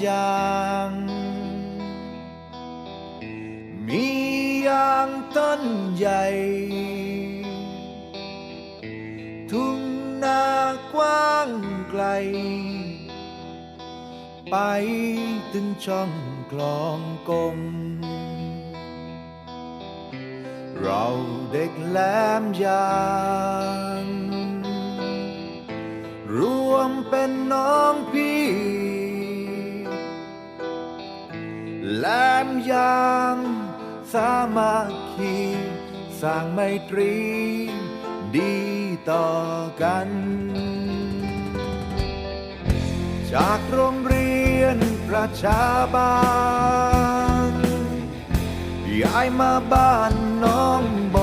อย่างมีอย่างต้นใหญ่ ทุ่งนากว้างไกล ไปถึงช่องกลองกลมเราเด็กแหลมยาง รวมเป็นน้องพี่ แหลมยางสามัคคีสร้างไมตรีดีต่อกัน จากโรงเรียนประชาบาลย้ายมาบ้านน้องบ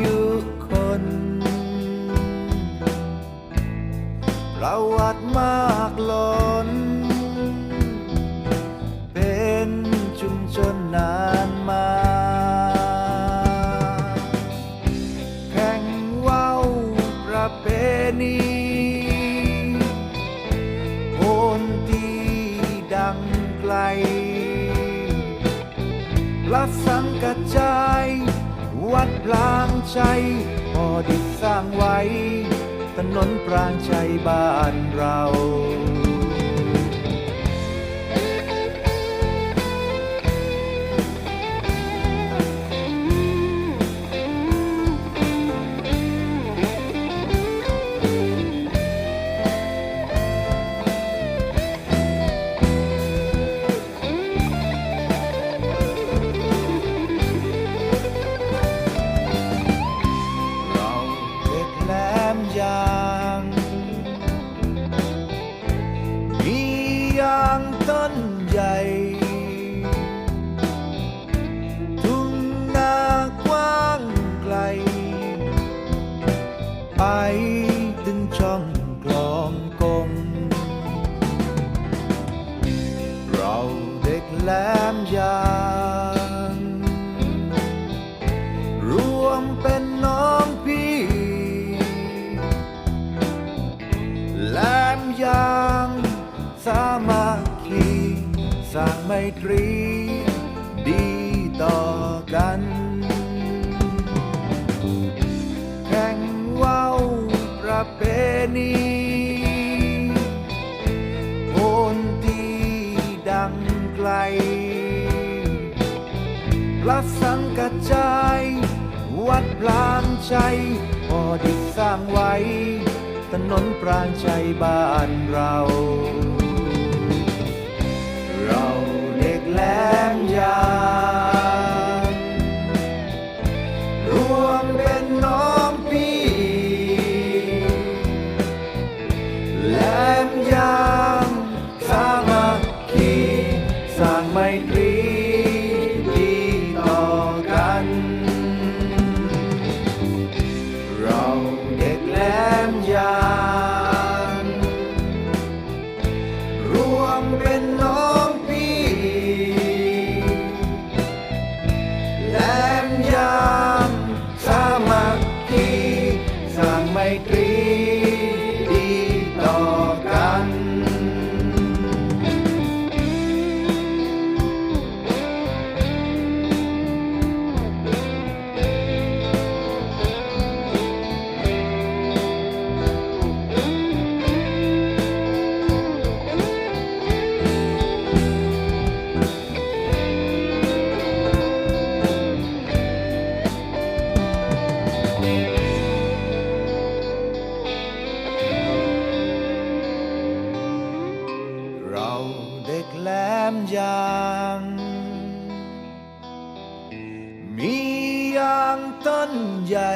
ยุคน ประวัติมากล้น เป็นชุมชนนานมา แข่งว่าวประเพณีโอนที่ดังไกลระสักัจจา พลางใจพอดิสร้างไว้ ถนนปรางชัยบ้านเรา ตรีดีต่อกัน แข่งว่าวประเพณีโอนที่ดังไกลพระสังกัจจายวัดพลางชัยพอดิสร้างไว้ ถนนปรางชัยบ้านเรา เรา ลมยางรวมเป็นน้องพี่แหลมยางสามัคคีสร้างไมตรีดีต่อกัน เราเาเด็กแหลมยางมีอย่างต้นใหญ่